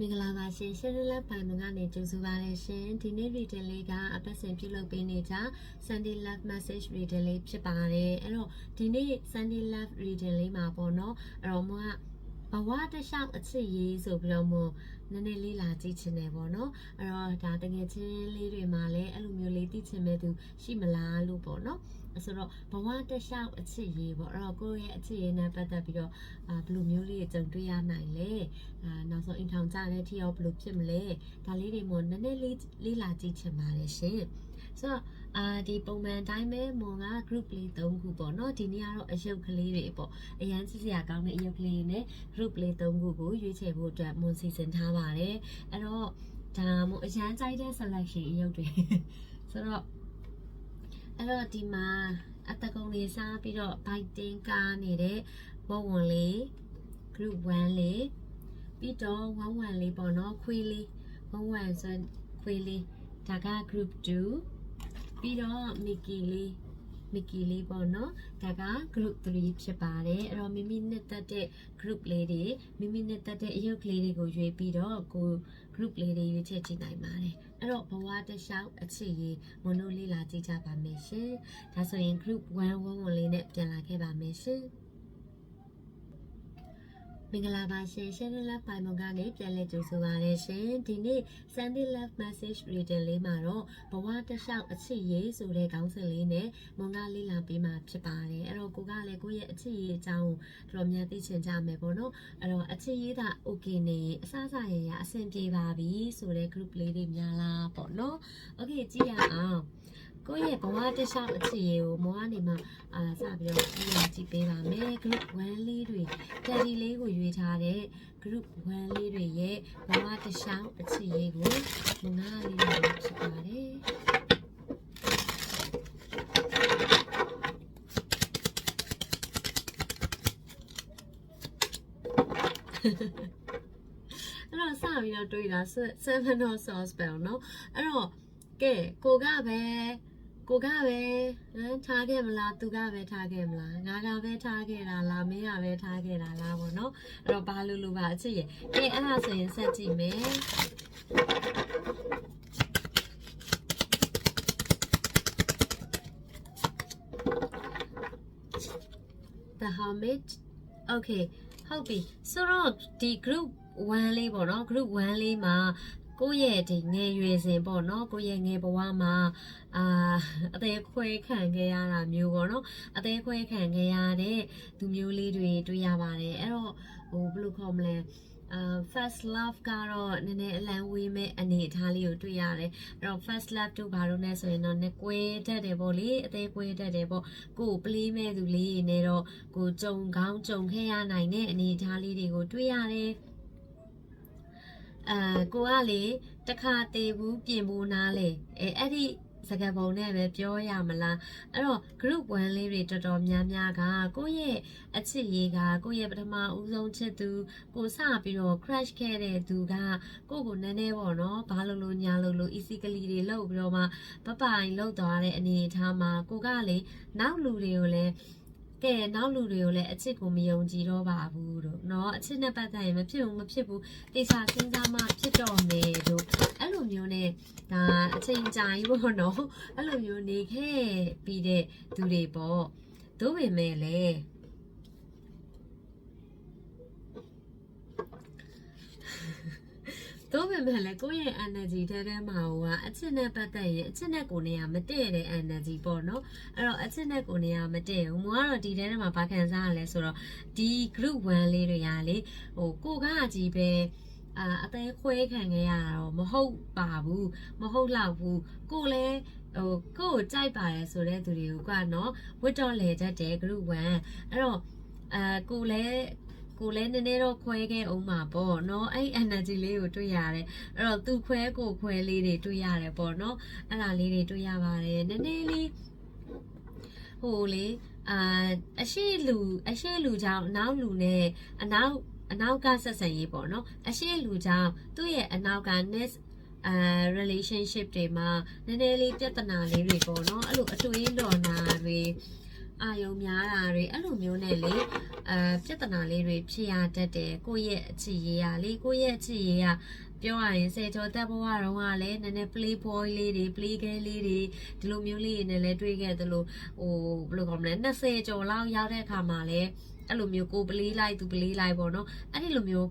မင်္ဂလာပါရှင်ရှယ်ရလက်ပိုင်မကနေကြိုဆိုပါရရှင်ဒီနေ့ reading လေးကအပတ်စဉ်ပြုလုပ်ပေးနေကြ Sunday Love Message reading လေးဖြစ်ပါတယ်အဲ့တော့ဒီနေ့ Sunday Love reading လေးမှာပေါ့နော်အဲ့တော့မကဘဝတစ်လျှောက်အချစ်ရေးဆိုပြီးတော့မို့နည်းနည်းလေးလာကြည့်ချင်တယ်ပေါ့နော်အဲ့တော့ဒါတကယ်ချင်းလေးတွေမှာလည်းအဲ့လိုမျိုးလေးသိချင်မဲ့သူရှိမလားလို့ပေါ့နော် ဆိုတော့ဘဝတစ်လျှောက်အချစ်ရေးပေါ့အဲ့တော့ကိုယ့်ရဲ့အချစ်ရေးနဲ့ပတ်သက်ပြီးတော့အာဘယ်လိုမျိုးလေးကြုံတွေ့ရနိုင်လဲအာနောက်ဆုံးအိမ်ထောင်ကြတဲ့အထိရောဘယ်လိုဖြစ်မလဲဒါလေးတွေမို့နည်းနည်းလေးလေးလာကြည့်ချင်ပါတယ်ရှင်ဆိုတော့အာဒီပုံမှန်တိုင်းပဲမွန်က group လေး၃ခုပေါ့နော်ဒီနေ့ကတော့အယုတ်ကလေးတွေပေါ့အရန်စစ်စရာကောင်းတဲ့အယုတ်ကလေးနဲ့ group လေး၃ခုကိုရွေးချယ်ဖို့အတွက်မွန်စီစဉ်ထားပါတယ်အဲ့တော့ဒါမှအရန်ကြိုက်တဲ့ selection အယုတ်တွေဆိုတော့ အဲ့တော့ဒီမှာအတကုံလေးစားပြီးတော့ biting ကားနေတဲ့ဝဝွန်လေး group 1လေးပြီးတော့1 1လေးပေါ့နော်ခွေးလေး1 1ဆိုခွေးလေးဒါက group 2ပြီးတော့ Mickey လေး Mickey လေးပေါ့နော်ဒါက group 3ဖြစ်ပါတယ်အဲ့တော့မိမိနဲ့တက်တဲ့ group လေးတွေမိမိနဲ့တက်တဲ့အရုပ်ကလေးတွေကိုရွေးပြီးတော့ကို group လေးတွေရွေးချက်ကြည့်နိုင်ပါတယ် အဲ့တော့ဘဝတစ်လျှောက်အချစ်ရေးမွန်တို့လေးလာကြည့်ကြပါမယ်ရှင်ဒါဆိုရင် group 1 1လေးနဲ့ပြန်လာခဲ့ပါမယ်ရှင် မင်္ဂလာပါရှင် Channel Love ပိုင်မုံကနေပြန်လည်ကြိုဆိုပါရရှင်ဒီနေ့ Sunday Love Message Reading လေးမှာတော့ဘဝတစ်လျှောက်အချစ်ရေးဆိုတဲ့ခေါင်းစဉ်လေးနဲ့မုံကလေးလာပေးမှာဖြစ်ပါတယ်အဲ့တော့ကိုကလည်းကိုယ့်ရဲ့အချစ်ရေးအကြောင်းကိုတော်များသိချင်ကြမယ်ပေါ့နော်အဲ့တော့အချစ်ရေးတာ okay နေရင်အစစရရအဆင်ပြေပါပြီဆိုတဲ့ group လေးတွေများလားပေါ့နော် okay ကြည့်ရအောင် ကိုယ့်ရဲ့ဘဝတစ်လျှောက်အချစ်ရေးကိုမောကနေမှအာစပြီးတော့ကြည့်ရကြည့်ပေးပါမယ် group 1လေးတွေ teddy လေးကိုရွေးထားတဲ့ group 1လေးတွေရဲ့ဘဝတစ်လျှောက်အချစ်ရေးကိုငါးလေးတွေဖြစ်ပါတယ် အဲ့တော့စပြီးတော့တွေးတာ7 of sauce bell เนาะအဲ့တော့ကဲကိုကပဲ ကိုကပဲဟမ်ထားခဲ့မလားသူကပဲထားခဲ့မလားငါကပဲထားခဲ့တာလားမင်းကပဲထားခဲ့တာလားပေါ့နော်အဲ့တော့ဘာလို့လို့ပါအချစ်ရဲ့ကဲအဲ့ဒါဆိုရင်ဆက်ကြည့်မယ် the hermit okay ဟုတ်ပြီဆိုတော့ဒီ group 1လေးပေါ့နော် group 1လေးမှာ ကိုယ့်ရဲ့ဒီငယ်ရွယ်စဉ်ပေါ့နော်ကိုယ့်ရဲ့ငယ်ဘဝမှာအာအသေးခွဲခံခဲ့ရတာမျိုးပေါ့နော်အသေးခွဲခံခဲ့ရတဲ့သူမျိုးလေးတွေတွေ့ရပါတယ်အဲ့တော့ဟိုဘယ်လိုခေါ်မလဲအာ first love ကတော့နည်းနည်းအလံဝေးမဲ့အနေအထားလေးကိုတွေ့ရတယ်အဲ့တော့ first love တို့ဘာလို့လဲဆိုရင်တော့နှစ်ကွဲတတ်တယ်ပေါ့လေအသေးကွဲတတ်တယ်ပေါ့ကိုယ်ပလေးမဲ့သူလေးတွေနဲ့တော့ကိုကြုံကောင်းကြုံခဲ့ရနိုင်တဲ့အနေအထားလေးတွေကိုတွေ့ရတယ် အဲကိုကလေတခါတေဘူးပြင်ဘူးနားလေအဲအဲ့ဒီစကားပုံနဲ့ပဲပြောရမလားအဲ့တော့ group 1လေးတွေတော်တော်များများကကိုယ့်ရဲ့အချစ်ရေးကကိုယ့်ရဲ့ပထမဦးဆုံးချစ်သူကိုစပြီးတော့ crush ခဲ့တဲ့သူကကိုယ့်ကိုနည်းနည်းပေါ့နော်ဘာလို့လို့ညာလို့လို့ easily တွေလောက်ပြီးတော့မှပပိုင်လောက်သွားတဲ့အနေအထားမှာကိုကလေနောက်လူတွေကိုလည်း ကဲနောက်လူတွေကိုလည်းအချစ်ကိုမယုံကြည်တော့ပါဘူးတို့เนาะအချစ်နဲ့ပတ်သက်ရင်မဖြစ်ဘူးမဖြစ်ဘူးတေချာစဉ်းစားမှဖြစ်တော့မယ်တို့အဲ့လိုမျိုးနဲ့ဒါအချိန်ကြာကြီးပေါ့เนาะအဲ့လိုမျိုးနေခဲ့ပြီးတဲ့သူတွေပေါ့တို့ပေမဲ့လည်း တော့ပေမဲ့လည်းကိုယ့်ရဲ့ energy ထဲထဲမှာဟိုကအချစ်နဲ့ပတ်သက်ရင်အချစ်နဲ့ကိုယ်နဲ့ကမတည့်တဲ့ energy ပေါ့နော်အဲ့တော့အချစ်နဲ့ကိုယ်နဲ့ကမတည့်ဘူးမို့ကတော့ဒီထဲထဲမှာဘာခံစားရလဲဆိုတော့ဒီ group 1လေးတွေကလေဟိုကိုကကြီးပဲအာအသေးခွဲခံခဲ့ရတာတော့မဟုတ်ပါဘူးမဟုတ်တော့ဘူးကိုလည်းဟိုကိုကိုကြိုက်ပါတယ်ဆိုတဲ့သူတွေကကနော်ဝတ်တော်လေတတ်တယ် group 1အဲ့တော့အာကိုလည်း ကိုလည်းနည်းနည်းတော့ခွဲခဲ့အောင်မှာပေါ့နော်အဲ့ energy လေးကိုတွေ့ရတယ်အဲ့တော့သူခွဲကိုခွဲလေးတွေတွေ့ရတယ်ပေါ့နော်အဲ့ဒါလေးတွေတွေ့ရပါတယ်နည်းနည်းလေးဟိုလေအာအရှိလူအရှိလူကြောင့်နောက်လူနဲ့အနောက်အနောက်ကဆက်ဆံရေးပေါ့နော်အရှိလူကြောင့်သူ့ရဲ့အနောက်က next အဲ relationship တွေမှာနည်းနည်းလေးပြဿနာလေးတွေပေါ့နော်အဲ့လိုအတွေ့အကြုံတော်နာတွေ အာယုံများတာတွေအဲ့လိုမျိုးနဲ့လေအဲပြဿနာလေးတွေဖြစ်ရတတ်တယ်ကိုယ့်ရဲ့အချစ်ရေးရလေကိုယ့်ရဲ့အချစ်ရေးရပြောရရင်စေကျော်တက်ဘဝတုန်းကလည်းနည်းနည်း play boy လေးတွေ play girl လေးတွေဒီလိုမျိုးလေးတွေနဲ့လည်းတွေ့ခဲ့သလိုဟိုဘယ်လိုခေါ်မလဲ20ကျော်လောက်ရောက်တဲ့အခါမှာလည်းအဲ့လိုမျိုးကိုပလေးလိုက်သူပလေးလိုက်ပေါ့နော်အဲ့ဒီလိုမျိုး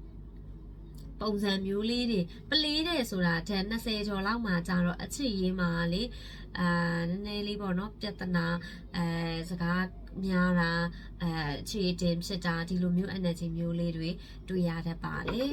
ပုံစံမျိုးလေးတွေပလေးတဲ့ဆိုတာတဲ့20ကျော်လောက်မှကြာတော့အချစ်ရေးမှာလေ အာနည်းနည်းလေးပေါ့နော်ပြဿနာအဲစကားများတာအဲခြေတင်ဖြစ်တာဒီလိုမျိုး energy မျိုးလေးတွေတွေ့ရတတ်ပါလေ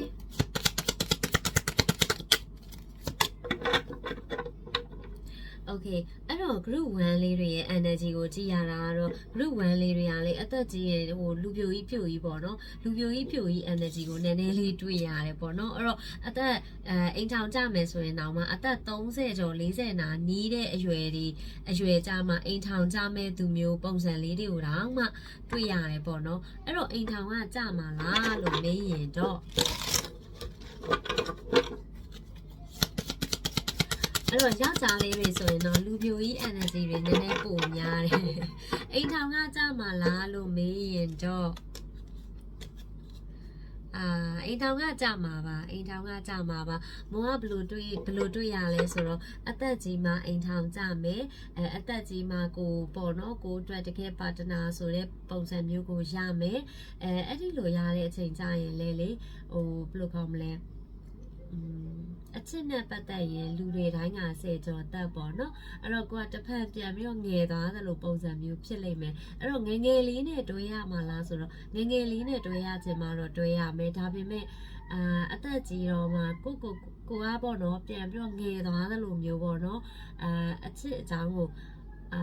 Okay အဲ့တော့ group 1လေးတွေရဲ့ energy ကိုကြည့်ရတာကတော့ group 1လေးတွေကလေအသက်ကြီးရဲ့ဟိုလူပြိုကြီးပြိုကြီးပေါ့နော်လူပြိုကြီးပြိုကြီး energy ကိုနည်းနည်းလေးတွေ့ရတယ်ပေါ့နော်အဲ့တော့အသက်အဲအိမ်ထောင်ကြမယ်ဆိုရင်တော့မှအသက်30ကျော်40နာနီးတဲ့အရွယ်ဒီအရွယ်ကြမှာအိမ်ထောင်ကြမဲ့သူမျိုးပုံစံလေးတွေကိုတော့မှတွေ့ရတယ်ပေါ့နော်အဲ့တော့အိမ်ထောင်ကကြမှာလားလို့မေးရင်တော့ အဲ့တော့ယောက်ျားလေးတွေဆိုရင်တော့လူပြိုကြီး energy တွေနည်းနည်းပိုများတယ်။အိမ်ထောင်ကကြမှာလားလို့မေးရင်တော့အာအိမ်ထောင်ကကြမှာပါအိမ်ထောင်ကကြမှာပါမောကဘလို့တွေးဘလို့တွေးရလဲဆိုတော့အသက်ကြီးမှအိမ်ထောင်ကြမယ်အဲအသက်ကြီးမှကိုပေါ့နော်ကိုအတွက်တကယ်ပါတနာဆိုတဲ့ပုံစံမျိုးကိုရမယ်အဲအဲ့ဒီလိုရတဲ့အချိန်ကြရင်လေလေဟိုဘယ်လိုခေါ်မလဲอืม အချစ်နဲ့ပတ်သက်ရင်လူတွေတိုင်းကစေကြော်တက်ပေါ့နော်အဲ့တော့ကိုကတစ်ဖက်ပြန်ပြီးတော့ငယ်သွားသလိုပုံစံမျိုးဖြစ်လိမ့်မယ်အဲ့တော့ငယ်ငယ်လေးနဲ့တွဲရမှာလားဆိုတော့ငယ်ငယ်လေးနဲ့တွဲရခြင်းမှာတော့တွဲရမယ်ဒါပေမဲ့အာအသက်ကြီးတော့မှကိုကိုကိုကပေါ့နော်ပြန်ပြီးတော့ငယ်သွားသလိုမျိုးပေါ့နော်အာအချစ်အကြောင်းကိုအာ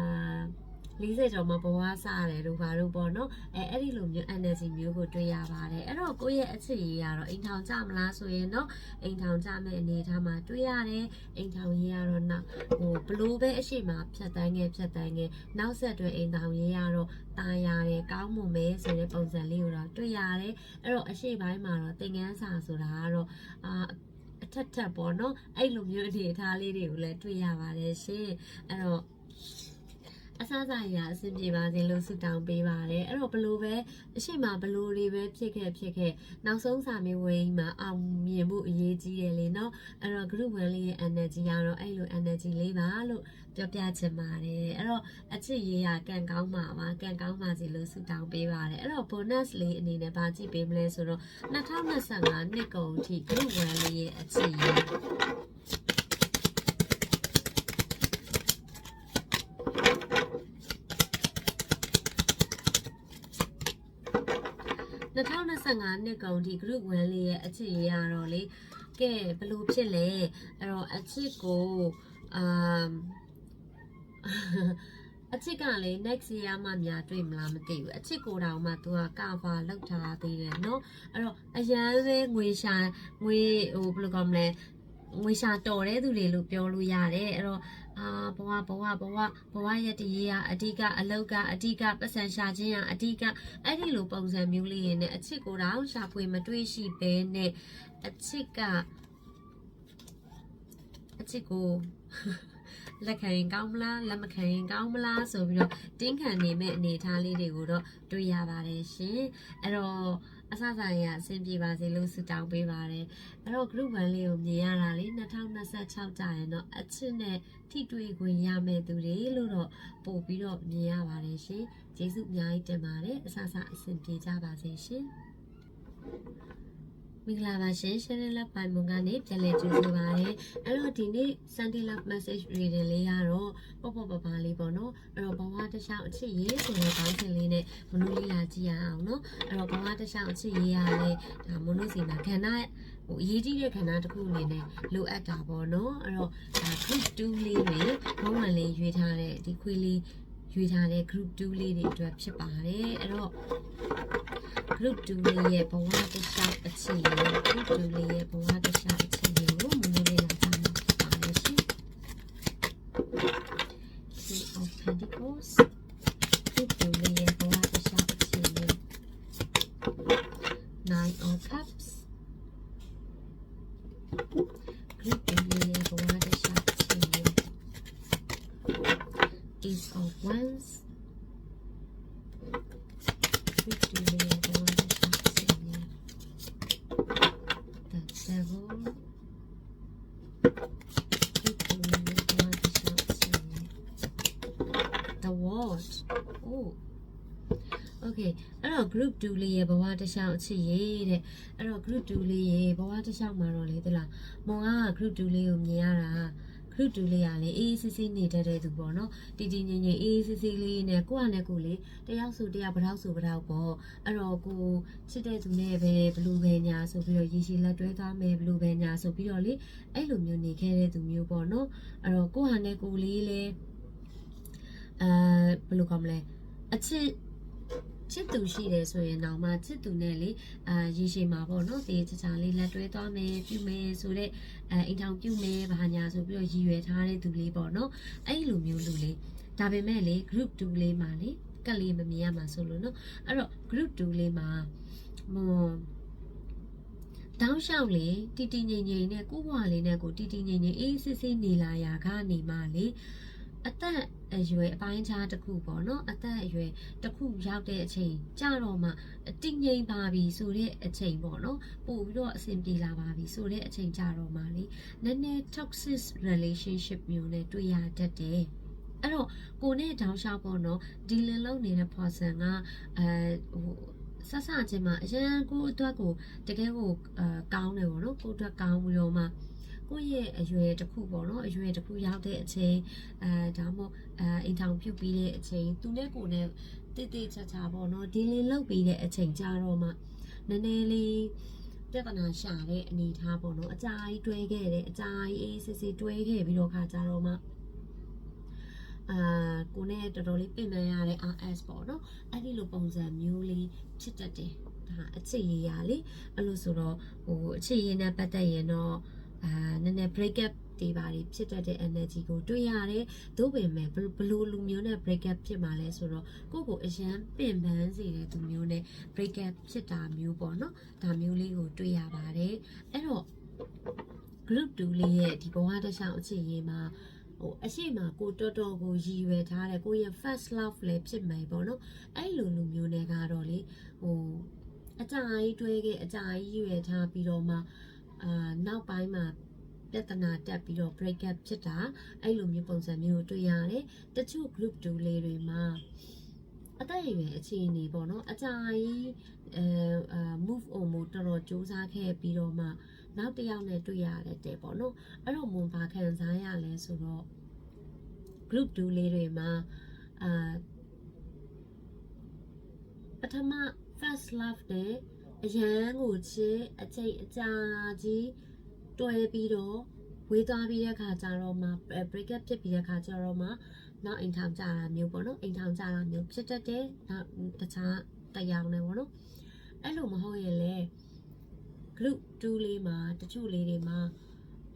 40ကျော်မှဘဝစရတယ်တို့ဘာတို့ပေါ့နော်အဲအဲ့ဒီလိုမျိုး energy မျိုးကိုတွေ့ရပါတယ်အဲ့တော့ကိုယ့်ရဲ့အချစ်ရေးကတော့အိမ်ထောင်ကြမလားဆိုရင်တော့အိမ်ထောင်ကြမဲ့အနေအထားမှာတွေ့ရတယ်အိမ်ထောင်ရေးကတော့နောက်ဟိုဘလို့ပဲအရှိမဖြတ်တန်းခဲ့ဖြတ်တန်းခဲ့နောက်ဆက်တွဲအိမ်ထောင်ရေးကတော့ตายရတယ်ကောင်းမွန်ပဲဆိုတဲ့ပုံစံလေးကိုတော့တွေ့ရတယ်အဲ့တော့အရှိပိုင်းမှာတော့သင်ငန်းစာဆိုတာကတော့အာအထက်ထက်ပေါ့နော်အဲ့လိုမျိုးအနေအထားလေးတွေကိုလည်းတွေ့ရပါတယ်ရှင်အဲ့တော့အ စားအစာရအဆင်ပြေပါစေလို့ဆုတောင်းပေးပါတယ်အဲ့တော့ဘလို့ပဲအရှိမဘလို့တွေပဲဖြစ်ခဲ့ဖြစ်ခဲ့နောက်ဆုံးစာမေးဝေးမှာအောင်မြင်မှုအရေးကြီးတယ်လေနော်အဲ့တော့ group 1လေးရဲ့ energy ကတော့အဲ့လို energy လေးပါလို့ပြောပြချင်ပါတယ်အဲ့တော့အချစ်ရေးရကန်ကောင်းမှာပါကန်ကောင်းပါစေလို့ဆုတောင်းပေးပါတယ်အဲ့တော့ bonus လေးအနေနဲ့ဗာကြည့်ပေးမလဲဆိုတော့2025နှစ်ကုန်အထိ group 1လေးရဲ့အချစ်ရေး 2025နှစ်ကုန်ဒီ group 1လေးရဲ့အချစ်ရေးရတော့လေကဲဘယ်လိုဖြစ်လဲအဲ့တော့အချစ်ကိုအာအချစ်ကလေ next year မှများတွေ့မလားမသိဘူးအချစ်ကိုတောင်မှ तू က cover လောက်ထားသေးတယ်เนาะအဲ့တော့အရန်ပဲငွေရှာငွေဟိုဘယ်လိုကောမလဲငွေရှာတော်တဲ့သူတွေလို့ပြောလို့ရတယ်အဲ့တော့ အာဘဝဘဝဘဝဘဝရတရေးကအဓိကအလောက်ကအဓိကပတ်စံရှာခြင်းကအဓိကအဲ့ဒီလိုပုံစံမျိုးလေးရနဲ့အချစ်ကိုတောင်ရှာဖွေမတွေ့ရှိဘဲနဲ့အချစ်ကအချစ်ကိုလက်ခံရင်ကောင်းမလားလက်မခံရင်ကောင်းမလားဆိုပြီးတော့တင်းခံနေမဲ့အနေအထားလေးတွေကိုတော့တွေ့ရပါတယ်ရှင်အဲ့တော့ အစဆိုင်ရအဆင်ပြေပါစေလို့ဆုတောင်းပေးပါတယ်အဲ့တော့ group 1လေးကိုမြင်ရတာလေ2026ကြာရင်တော့အချစ်နဲ့ထိတွေ့ခွင့်ရမဲ့သူတွေလို့တော့ပို့ပြီးတော့မြင်ရပါတယ်ရှင်ကျေးဇူးအများကြီးတင်ပါတယ်အစစအဆင်ပြေကြပါစေရှင် မင်္ဂလာပါရှင် Channel Love by Moon ကနေပြန်လည်ကြိုဆိုပါရစေ။အဲ့တော့ဒီနေ့ Sunday Love Message Reading လေးကတော့ပေါ့ပေါ့ပါပါလေးပေါ့နော်။အဲ့တော့ဘဝတစ်လျှောက်အချစ်ရေးဆိုတဲ့ခေါင်းစဉ်လေးနဲ့မနုလေးလာကြည့်ရအောင်နော်။အဲ့တော့ဘဝတစ်လျှောက်အချစ်ရေးရလဲဒါမနုစီမှာခန္ဓာဟိုအရေးကြီးတဲ့ခန္ဓာတစ်ခုအနေနဲ့လိုအပ်တာပေါ့နော်။အဲ့တော့ဒါ group 2လေးတွေဘုံဝင်လေးရွေးထားတဲ့ဒီခွေးလေး ရွေးထားတဲ့ group 2လေးတွေအတွက်ဖြစ်ပါတယ်။အဲ့တော့ group 2လေးရဲ့ဘဝတစ်လျှောက်အခြေအနေ group 2လေးရဲ့ဘဝတစ်လျှောက်အခြေအနေကိုမနလေးလာထားမှာပါလို့ရှိရင် King of Pentacles တစ်လျှောက်အချစ်ရေးတဲ့အဲ့တော့ group 2လေးရဲ့ဘဝတစ်လျှောက်မှာတော့လေသလားမွန်က group 2လေးကိုမြင်ရတာ group 2လေးရလေအေးအေးဆေးဆေးနေတတ်တဲ့သူပေါ့နော်တည်တည်ငြိမ်ငြိမ်အေးအေးဆေးဆေးလေးနဲ့ကိုယ့်ဟာနဲ့ကိုယ်လေတယောက်ဆိုတယောက်ဗတောက်ဆိုဗတောက်ပေါ့အဲ့တော့ကိုချစ်တဲ့သူနဲ့ပဲဘလူပဲညာဆိုပြီးတော့ရေရှည်လက်တွဲသွားမယ်ဘလူပဲညာဆိုပြီးတော့လေအဲ့လိုမျိုးနေခဲ့တဲ့သူမျိုးပေါ့နော်အဲ့တော့ကိုယ့်ဟာနဲ့ကိုယ်လေးလေအဲဘယ်လိုကောင်းမလဲအချစ် ချစ်သူရှိတယ်ဆိုရင်တော့မှချစ်သူနဲ့လေအာရေရှည်မှာပေါ့နော်တေးချာချာလေးလက်တွဲသွားမယ်ပြုမယ်ဆိုတော့အဲအိမ်ထောင်ပြုမယ်ဘာညာဆိုပြီးတော့ရည်ရွယ်ထားတဲ့သူလေးပေါ့နော်အဲ့လိုမျိုးလူလေးဒါပေမဲ့လေ group 2လေးမှာလေကက်လေးမမြင်ရမှာဆိုလို့နော်အဲ့တော့ group 2လေးမှာမွန်တောင်းလျှောက်လေတီတီငိမ့်ငိမ့်နဲ့ကိုဘွားလေးနဲ့ကိုတီတီငိမ့်ငိမ့်အေးစစ်စစ်နေလာရာကနေမှလေ အသက်အရွယ်အပိုင်းခြားတစ်ခုပေါ့နော်အသက်အရွယ်တစ်ခုရောက်တဲ့အချိန်ကြတော့မှတည်ငြိမ်ပါပြီဆိုတဲ့အချိန်ပေါ့နော်ပို့ပြီးတော့အဆင်ပြေလာပါပြီဆိုတဲ့အချိန်ကြတော့မှလေနည်းနည်း toxic relationship မျိုးနဲ့တွေ့ရတတ်တယ်အဲ့တော့ကိုနဲ့တောင်းလျှောက်ပေါ့နော်ဒီလင်လုံးနေတဲ့ person ကအဲဟိုဆက်ဆချင်းမှာအရင်ကိုအတွက်ကိုတကယ်ကိုအဲကောင်းတယ်ပေါ့နော်ကိုအတွက်ကောင်းပြီးတော့မှ ကိုယ့်ရဲ့အရွယ်တစ်ခုပေါ့နော်အရွယ်တစ်ခုရောက်တဲ့အချိန်အဲဒါမှမဟုတ်အဲအိမ်ထောင်ပြုတ်ပြီးတဲ့အချိန်သူနဲ့ကိုနဲ့တိတိကျကျပေါ့နော်ဒီလင်လောက်ပြီးတဲ့အချိန်ကြတော့မှနည်းနည်းလေးပြဿနာရှာတဲ့အနေအထားပေါ့နော်အကြာကြီးတွဲခဲ့တယ်အကြာကြီးအေးစစ်စစ်တွဲခဲ့ပြီးတော့ခါကြတော့မှအာကိုနဲ့တော်တော်လေးပြင်ပန်းရတဲ့ RS ပေါ့နော်အဲ့ဒီလိုပုံစံမျိုးလေးဖြစ်တတ်တယ်ဒါအချစ်ရေးရလေအဲ့လိုဆိုတော့ဟိုအချစ်ရေးနဲ့ပတ်သက်ရင်တော့ အာနည်းနည်း break up တွေပါတွေဖြစ်တတ်တဲ့ energy ကိုတွေ့ရတယ်။သို့ပေမဲ့ဘယ်ဘလို့လူမျိုးနဲ့ break up ဖြစ်မှာလဲဆိုတော့ကိုယ့်ကိုအရန်ပင်ပန်းစေတဲ့သူမျိုးနဲ့ break up ဖြစ်တာမျိုးပေါ့နော်။ဒါမျိုးလေးကိုတွေ့ရပါတယ်။အဲ့တော့ group 2လေးရဲ့ဒီဘဝတစ်ချောင်းအခြေရေးမှာဟိုအရှိမကိုတော်တော်ကိုရည်ရွယ်ထားတယ်ကိုရဲ့ first love လည်းဖြစ်မယ်ပေါ့နော်အဲ့လိုလူမျိုးတွေကတော့လေဟိုအကြာကြီးတွဲခဲ့အကြာကြီးရွယ်ထားပြီးတော့မှ အာနောက်ပိုင်းမှာပြဿနာတက်ပြီးတော့ break up ဖြစ်တာအဲ့လိုမျိုးပုံစံမျိုးတွေ့ရတယ်တချို့ group 2လေးတွေမှာအသက်အရွယ်အခြေအနေပေါ့နော်အကြာကြီးအဲအာ move on မို့တော်တော်စူးစမ်းခဲ့ပြီးတော့မှနောက်တစ်ယောက်နဲ့တွေ့ရတဲ့တဲ့ပေါ့နော်အဲ့တော့မွန်ဘာခံစားရလဲဆိုတော့ group 2လေးတွေမှာအာပထမ first love နဲ့ အရန်ကိုချစ်အချိန်အကြာကြီးတွဲပြီးတော့ဝေးသွားပြီးတဲ့ခါကျတော့မှ break up ဖြစ်ပြီးတဲ့ခါကျတော့မှနောက်အိမ်ထောင်ကြတာမျိုးပေါ့နော်အိမ်ထောင်ကြတာမျိုးဖြစ်တတ်တယ်နောက်တခြားတရားနဲ့ပေါ့နော်အဲ့လိုမဟုတ်ရင်လေ group 2လေးမှာတချို့လေးတွေမှာ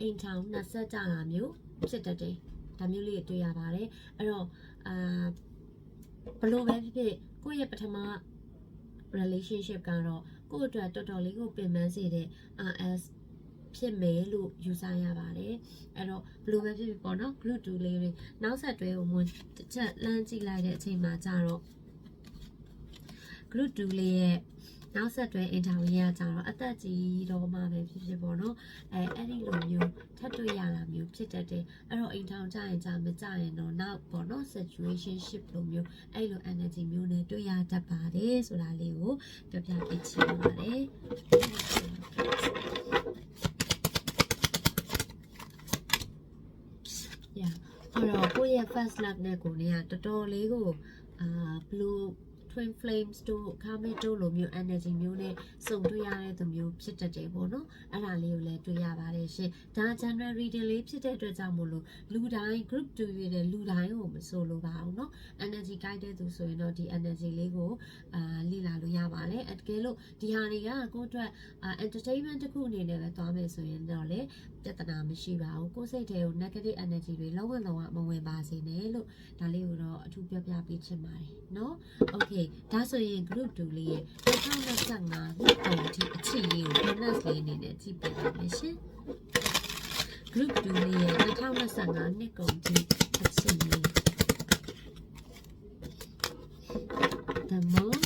အိမ်ထောင်နှက်ဆက်ကြတာမျိုးဖြစ်တတ်တယ်ဒါမျိုးလေးတွေ့ရပါတယ်အဲ့တော့အာဘလို့ပဲဖြစ်ဖြစ်ကိုယ့်ရဲ့ပထမ relationship ကတော့ ကိုယ့်အတွက်တော်တော်လေးကိုပင်ပန်းစေတဲ့ RS ဖြစ်မယ်လို့ယူဆရပါတယ်အဲ့တော့ဘလို့ပဲဖြစ်ဖြစ်ပေါ့နော် group 2လေးတွေနောက်ဆက်တွဲကိုဝင်တစ်ချက်လမ်းကြည့်လိုက်တဲ့အချိန်မှာကြတော့ group 2လေးရဲ့ နောက်ဆက်တွဲ interview ရကြတော့အသက်ကြီးတော့မှပဲဖြစ်ဖြစ်ပေါ့နော်အဲအဲ့ဒီလိုမျိုးထပ်တွေ့ရတာမျိုးဖြစ်တတ်တယ်အဲ့တော့အိမ်ထောင်ကြရင်ကြမကြရင်တော့နောက်ပေါ့နော် situationship လိုမျိုးအဲ့လို energy မျိုးနဲ့တွေ့ရတတ်ပါတယ်ဆိုတာလေးကိုပြောပြပေးချင်ပါတယ် yeah အဲ့တော့ကိုယ့်ရဲ့ first love နဲ့ကိုနေကတော်တော်လေးကိုအာဘလူး twin flames တို့ karmic တို့လိုမျိုး energy မျိုးနဲ့ စုံတွေ့ရတဲ့သူမျိုးဖြစ်တတ်တယ်ပေါ့နော်အဲ့ဒါလေးကိုလည်းတွေ့ရပါတယ်ရှင်ဒါ general reading လေးဖြစ်တဲ့အတွက်ကြောင့်မို့လို့လူတိုင်း group တူရတဲ့လူတိုင်းကိုမဆိုလိုပါဘူးနော် energy guide တဲ့သူဆိုရင်တော့ဒီ energy လေးကိုအာလေ့လာလို့ရပါတယ်အတကယ်လို့ဒီဟာတွေကကိုယ့်အတွက် entertainment တစ်ခုအနေနဲ့ပဲသွားမယ်ဆိုရင်တော့လေပြဿနာမရှိပါဘူးကိုယ်စိတ်ထဲကို negative energy တွေလုံးဝလုံးဝမဝင်ပါစေနဲ့လို့ဒါလေးကိုတော့အထူးပြောပြပေးချင်ပါတယ်နော် okay ဒါဆိုရင် group 2လေးရဲ့2025နှစ်ကုန်အထိအချစ်ရေးကို bonus လေးအနေနဲ့ကြည့်ပေးပါမယ်ရှင် group 2လေးရဲ့2025နှစ်ကုန်အထိအချစ်ရေး the moon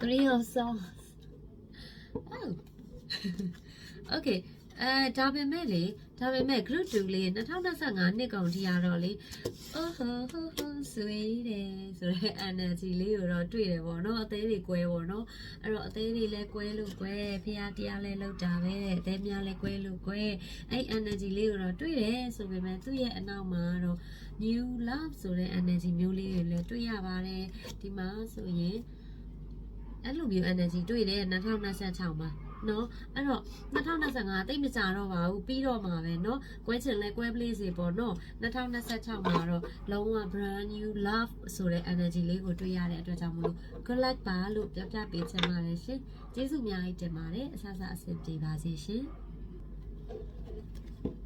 three of swords Oh. Okay. အဲဒါပေမဲ့လေ ဒါပေမဲ့ group 2လေး2025နှစ်ကုန်ထိရတော့လေအော်ဟိုဟိုဟိုဆွေးတယ်ဆိုတော့ energy လေးကိုတော့တွေ့တယ်ပေါ့နော်အသေးတွေကွဲပေါ့နော်အဲ့တော့အသေးတွေလည်းကွဲလို့ကွဲဖះတရားလည်းလောက်တာပဲအသေးများလည်းကွဲလို့ကွဲအဲ့ energy လေးကိုတော့တွေ့တယ်ဆိုပေမဲ့သူ့ရဲ့အနောက်မှာတော့ new love ဆိုတဲ့ energy မျိုးလေးတွေလည်းတွေ့ရပါတယ်ဒီမှာဆိုရင်အဲ့လိုမျိုး energy တွေ့တယ်2026မှာ နော်အဲ့တော့2025တိတ်မကြတော့ပါဘူးပြီးတော့မှာပဲနော်ကွဲချင်လဲကွဲပလေးစီပေါ့နော်2026မှာတော့လုံးဝ brand new love ဆိုတဲ့ energy လေးကိုတွေ့ရတဲ့အတွက်ကြောင့်မလို့ good luck ပါလို့ပြောပြပေးချင်ပါတယ်ရှင်ကျေးဇူးအများကြီးတင်ပါတယ်အဆအဆအဆင်ပြေပါစေရှင်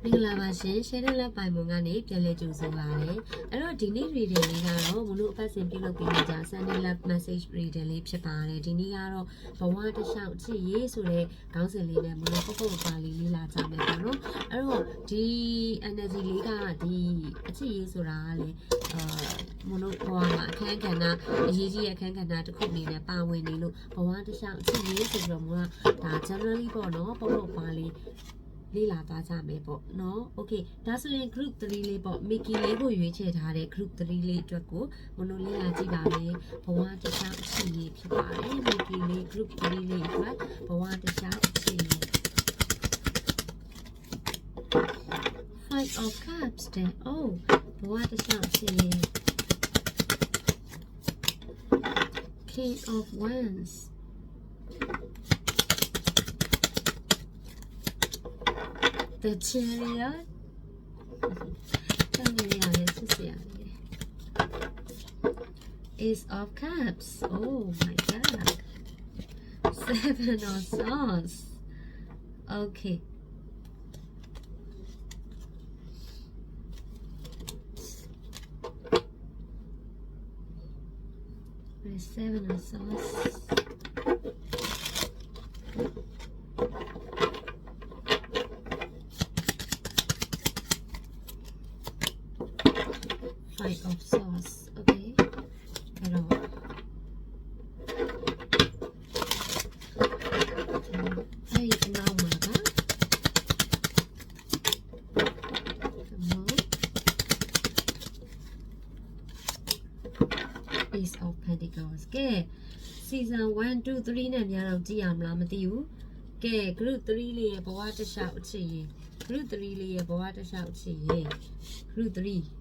မင်္ဂလာပါရှင် share လက်ပိုင်ပုံကနေပြန်လည်ကြိုဆိုပါရစေ။အဲ့တော့ဒီနေ့ reading လေးကတော့မလို့အပတ်စဉ်ပြုလုပ်ပေးနေကြ Sunday Love Message reading လေးဖြစ်ပါတယ်။ဒီနေ့ကတော့ဘဝတစ်လျှောက်ချစ်ရေးဆိုတဲ့ခေါင်းစဉ်လေးနဲ့မလို့ပုတ်ပုတ်ပါလေးလေးလာကြမယ်ပေါ့နော်။အဲ့တော့ဒီ energy လေးကဒီအချစ်ရေးဆိုတာကလေအာမလို့ဘဝမှာအခန်းကဏ္ဍအရေးကြီးတဲ့အခန်းကဏ္ဍတစ်ခုအနေနဲ့ပါဝင်နေလို့ဘဝတစ်လျှောက်အချစ်ရေးဆိုပြီးတော့မလို့ကဒါ generally ပေါ့နော်ပုတ်ပုတ်ပါလေး လေ့လာသွားကြမယ်ပေါ့နော် okay ဒါဆိုရင် group 3လေးပေါ့ Mickey လေးကိုရွေးချယ်ထားတဲ့ group 3လေးအတွက်ကိုမနိုလေးလာကြည့်ပါမယ်ဘဝတစ်ခြားအချစ်ရေးဖြစ်ပါတယ် Mickey လေး group 3လေးအတွက်ဘဝတစ်ခြားအချစ်ရေး Five of Cups တဲ့ Oh ဘဝတစ်ခြားအချစ်ရေး King of Wands The Chariot တန်နေရတယ်စစ်စရာလေး Ace of Cups Oh my god Seven of Swords Okay The Seven of Swords Five of Swords Okay အဲ့တော့အဲ့ဒီအနောက်မှာက Ace of Pentacles ကဲ season 1 2 3နဲ့များတော့ကြည့်ရမလားမသိဘူးကဲ group 3လေးရဲ့ဘဝတစ်လျှောက်အချစ်ရင် group 3လေးရဲ့ဘဝတစ်လျှောက်အချစ်ရင် group 3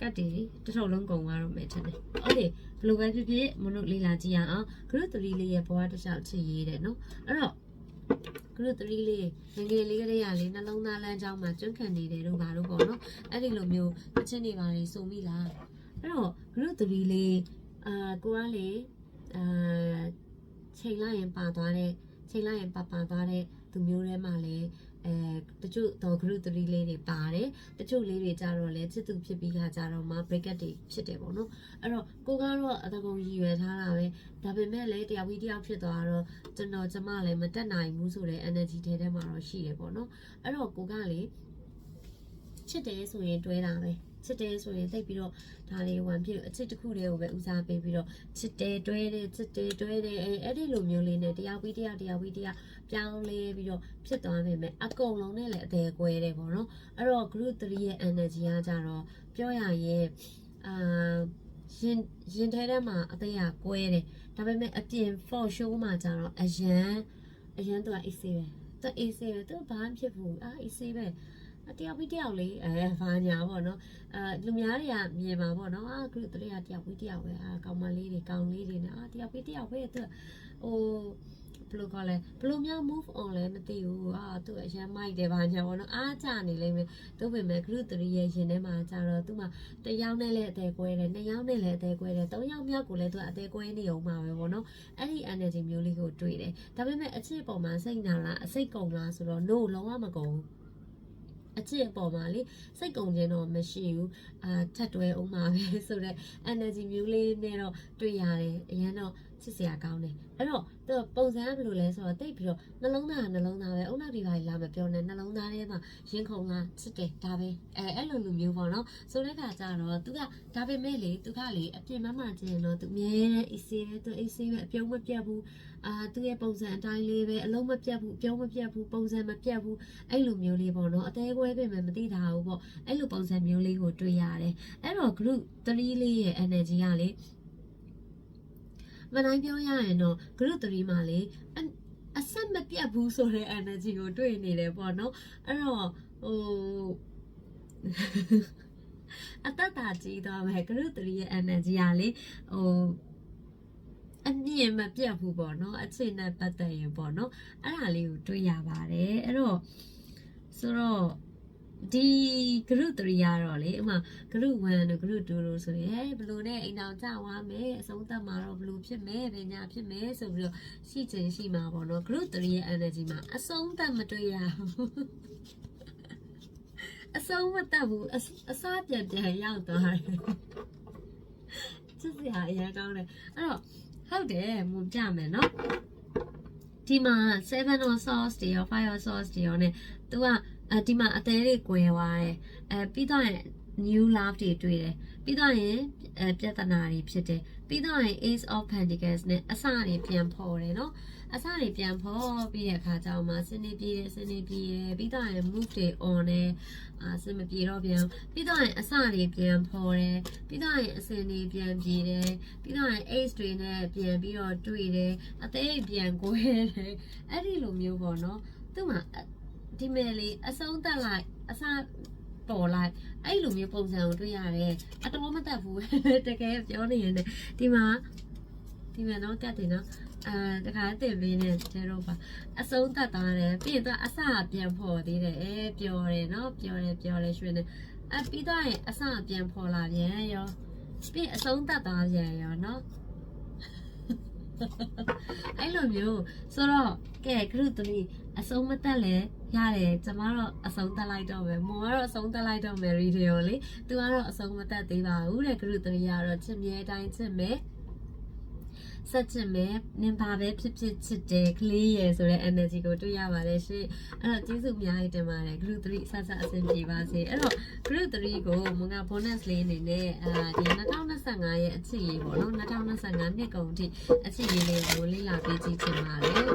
ကတ်တီတစ်ထုပ်လုံးကုန်သွားတော့မယ်ထင်တယ်။ Okay ဘယ်လိုပဲဖြစ်ဖြစ်မလို့လေးလာကြည့်ရအောင် group 3လေးရဲ့ဘဝတစ်လျှောက်အချစ်ရေးတဲ့နော်အဲ့တော့ group 3လေးငယ်ငယ်လေးကလေးရလေးနှလုံးသားလမ်းကြောင်းမှာကျွမ်းခံနေတယ်တို့ဘာလို့ပေါ့နော်အဲ့ဒီလိုမျိုးအချင်းတွေပါလေစုံမိလား အဲ့တော့ group 3လေးအာကိုကလေအာချိန်လိုက်ရင်ပါသွားတဲ့ချိန်လိုက်ရင်ပါပါသွားတဲ့သူမျိုးထဲမှာလေအဲတချို့တော့ group 3လေးတွေပါတယ်တချို့လေးတွေကြတော့လေချစ်သူဖြစ်ပြီးခါကြတော့မှ break up တွေဖြစ်တယ်ပေါ့နော်အဲ့တော့ကိုကတော့အတကုံရည်ရွယ်ထားတာပဲဒါပေမဲ့လည်းတရားဝီးတရားဖြစ်သွားတော့ကျွန်တော်ကျမလည်းမတက်နိုင်ဘူးဆိုတဲ့ energy ထဲထဲမှာတော့ရှိရပေါ့နော်အဲ့တော့ကိုကလေချစ်တယ်ဆိုရင်တွဲတာပဲ ချစ်တယ်ဆိုရင်တိတ်ပြီးတော့ဒါလေးဝင်ဖြစ်အချစ်တစ်ခုတည်းကိုပဲဦးစားပေးပြီးတော့ချစ်တယ်တွဲတယ်ချစ်တယ်တွဲတယ်အဲအဲ့ဒီလိုမျိုးလေးနဲ့တရားဝီးတရားတရားဝီးတရားပြောင်းလဲပြီးတော့ဖြစ်သွားပေမဲ့အကုန်လုံးနဲ့လည်းအသေးကွဲတယ်ပေါ့နော်အဲ့တော့ group 3ရဲ့ energy ကကြတော့ပြောရရင်အာရင်ရင်ထဲထဲမှာအသေးကကွဲတယ်ဒါပေမဲ့အပြင် for show မှာကြတော့အရန်အရန်သူက AC ပဲသူ AC ပဲသူဘာမှဖြစ်ဘူးအာ AC ပဲအ တယောက်ပြီးတယောက်လေးအဲဘာညာပေါ့နော်အဲလူများတွေကမြင်ပါပေါ့နော်အာ group 3ကတယောက်ပြီးတယောက်ပဲအာကောင်မလေးတွေကောင်လေးတွေနဲ့အာတယောက်ပြီးတယောက်ပဲသူဟိုဘယ်လိုခေါ်လဲဘယ်လိုများ move on လဲမသိဘူးအာသူအရန်မိုက်တယ်ဘာညာပေါ့နော်အားကြနေလိမ့်မယ်သူ့ပေမဲ့ group 3ရဲ့ရင်ထဲမှာကြတော့သူမှတယောက်နဲ့လည်းအသေးကွဲတယ်နှစ်ယောက်နဲ့လည်းအသေးကွဲတယ်သုံးယောက်မြောက်ကိုလည်းသူကအသေးကွဲနေအောင်မှာပဲပေါ့နော်အဲ့ဒီ energy မျိုးလေးကိုတွေ့တယ်ဒါပေမဲ့အချစ်ပေါ်မှာစိတ်နာလားအစိတ်ကုန်လားဆိုတော့ no လုံးဝမကုန်ဘူး အချစ်အပေါ်မှာလေစိတ်ကုန်ခြင်းတော့မရှိဘူးအာထပ်တွဲအောင်မှာပဲဆိုတော့ energy မျိုးလေးနဲ့တော့တွေ့ရတယ်အရင်တော့ ချစ်စရာကောင်းတယ်အဲ့တော့သူကပုံစံကဘယ်လိုလဲဆိုတော့တိတ်ပြီးတော့နှလုံးသားကနှလုံးသားပဲအုံနောက်ဒီပါလာမပြောနဲ့နှလုံးသားထဲမှာရင်ခုန်ကချစ်တယ်ဒါပဲအဲအဲ့လိုလိုမျိုးပေါ့နော်ဆိုတဲ့ခါကျတော့သူကဒါပေမဲ့လေသူကလေအပြစ်မမှန်ကျင်တော့သူအမြဲတမ်းအေးစေးတယ်သူအေးစေးပဲအပြုံးမပြတ်ဘူးအာသူ့ရဲ့ပုံစံအတိုင်းလေးပဲအလုံးမပြတ်ဘူးအပြုံးမပြတ်ဘူးပုံစံမပြတ်ဘူးအဲ့လိုမျိုးလေးပေါ့နော်အသေးကွဲပြင်မယ်မသိတာဘူးပေါ့အဲ့လိုပုံစံမျိုးလေးကိုတွေ့ရတယ်အဲ့တော့ group 3လေးရဲ့ energy ကလေ မနိုင်ပြောရရင်တော့ group 3မှာလေအအဆက်မပြတ်ဘူးဆိုတဲ့ energy ကိုတွေ့နေတယ်ပေါ့နော်အဲ့တော့ဟိုအသက်တာကြီးသွားမယ် group 3ရဲ့ energy ကလေဟိုအမြင်မပြတ်ဘူးပေါ့နော်အခြေနဲ့ပတ်သက်ရင်ပေါ့နော်အဲ့ဒါလေးကိုတွေ့ရပါတယ်အဲ့တော့ဆိုတော့ ဒီ group 3ကတော့လေဥမာ group 1တို့ group 2တို့ဆိုရင်ဟဲ့ဘလို့နဲ့အိမ်အောင်ကြွားမယ်အဆုံးသတ်မှာတော့ဘလို့ဖြစ်မယ်ဘယ်ညာဖြစ်မယ်ဆိုပြီးတော့ရှိချင်ရှိမှာပေါ့နော် group 3ရဲ့ energy မှာအဆုံးသတ်မတွေ့ရဘူးအဆုံးမတတ်ဘူးအစအစားပြန်ပြန်ရောက်သွားတယ်ချစ်စရာအရင်ကောင်းတယ်အဲ့တော့ဟုတ်တယ်မကြမယ်နော်ဒီမှာ7 or sauce တွေရော5 or sauce တွေရော ਨੇ သူက အဲဒီမှာအသေးလေးကွယ်သွားတယ်အဲပြီးတော့ရင် new love တွေတွေ့တယ်ပြီးတော့ရင်အဲပြဿနာတွေဖြစ်တယ်ပြီးတော့ရင် ace of pentacles နဲ့အစတွေပြန်ဖော်တယ်နော်အစတွေပြန်ဖော်ပြီးတဲ့အခါကျတော့မှစနေပြေတယ်စနေပြေတယ်ပြီးတော့ရင် move တွေ on တယ်အာစမပြေတော့ပြန်ပြီးတော့ရင်အစတွေပြန်ဖော်တယ်ပြီးတော့ရင်အစင်တွေပြန်ပြေတယ်ပြီးတော့ရင် ace တွေနဲ့ပြန်ပြီးတော့တွေ့တယ်အသေးပြန်ကိုဲတယ်အဲ့ဒီလိုမျိုးပေါ့နော်သူ့မှာ ဒီမယ်လေးအဆုံးတက်လိုက်အစပေါ်လိုက်အဲ့လိုမျိုးပုံစံကိုတွေ့ရတယ်အတော်မတက်ဘူးတကယ်ပြောနေရင်ဒီမှာဒီမှာတော့ကတ်တယ်နော်အာတခါတင်ပေးနေကျတော့ပါအဆုံးတက်သွားတယ်ပြီးရင်သူအစပြန်ဖော်သေးတယ်အဲပျော်တယ်နော်ပျော်တယ်ပျော်တယ်ရွှင်တယ်အပြီးတော့ရင်အစပြန်ဖော်လာပြန်ရောပြီးအဆုံးတက်သွားပြန်ရောနော်အဲ့လိုမျိုးဆိုတော့ကဲ group 3 အဆုံးမတက်လဲရတယ်ကျမတော့အဆုံးတက်လိုက်တော့မယ်မော်ကတော့အဆုံးတက်လိုက်တော့မယ်ရီဒီယိုလေသူကတော့အဆုံးမတက်သေးပါဘူးတဲ့ group 3ကတော့ချစ်မြဲတိုင်းချစ်မယ် ဆက်ချင်မယ်နင်ပါပဲဖြစ်ဖြစ်ချစ်တယ်ကလေးရယ်ဆိုတဲ့ energy ကိုတွေ့ရပါတယ်ရှင်အဲ့တော့ကျေးဇူးအများကြီးတင်ပါတယ် group 3ဆက်ဆက်အဆင်ပြေပါစေအဲ့တော့ group 3ကိုမငါ bonus လေးအနေနဲ့အာဒီ2025ရဲ့အချစ်ရေးပေါ့နော်2025နှစ်ကုန်အထိအချစ်ရေးလေးကိုလေ့လာပေးကြည့်ချင်ပါတယ်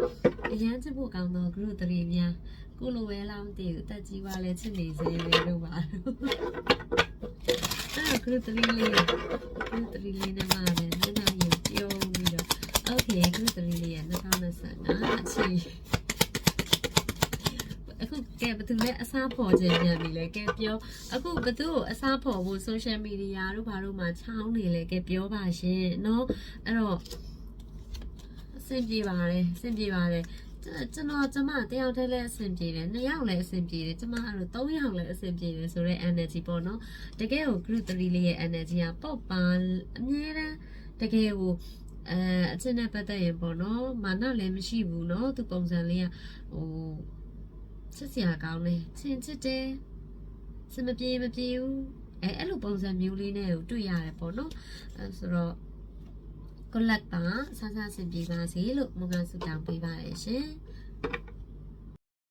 အရန်ချစ်ဖို့ကောင်းသော group 3များကိုလိုပဲလားမသိဘူးတက်ကြီးပါလဲချစ်နေစေလို့ပါအဲ့တော့ group 3လေး group 3လေးနဲ့မှလည်းနည်းနည်းရင်ပြုံးပြီးတော့ okay group 3လေးရဲ့2025အချစ်အခုကဲဘသူလဲအစားဖော်ခြင်းပြန်ပြီလဲကဲပြောအခုဘသူကိုအစားဖော်ဖို့ social media တို့ဘာတို့မှာချောင်းနေလဲကဲပြောပါရှင်เนาะအဲ့တော့အဆင်ပြေပါတယ်အဆင်ပြေပါတယ်ကျွန်တော်ကျမတယောက်တည်းလည်းအဆင်ပြေတယ်နှစ်ယောက်လည်းအဆင်ပြေတယ်ကျမအဲ့လိုသုံးယောက်လည်းအဆင်ပြေတယ်ဆိုတော့ energy ပေါ့နော်တကယ်ကို group 3လေးရဲ့ energy ကပေါ့ပါအမြဲတမ်းတကယ်ကို အဲအချက်နဲ့ပတ်သက်ရင်ပေါ့နော်မာနလည်းမရှိဘူးနော်သူပုံစံလေးကဟိုချစ်စရာကောင်းတယ်ချင်ချစ်တယ်စမပြေမပြေဘူးအဲအဲ့လိုပုံစံမျိုးလေးနဲ့ကိုတွေ့ရတယ်ပေါ့နော်အဲဆိုတော့ collect ပါဆန်းဆန်းဆင်ပြေပါစေလို့မုန်ကန်ဆူတောင်းပေးပါတယ်ရှင်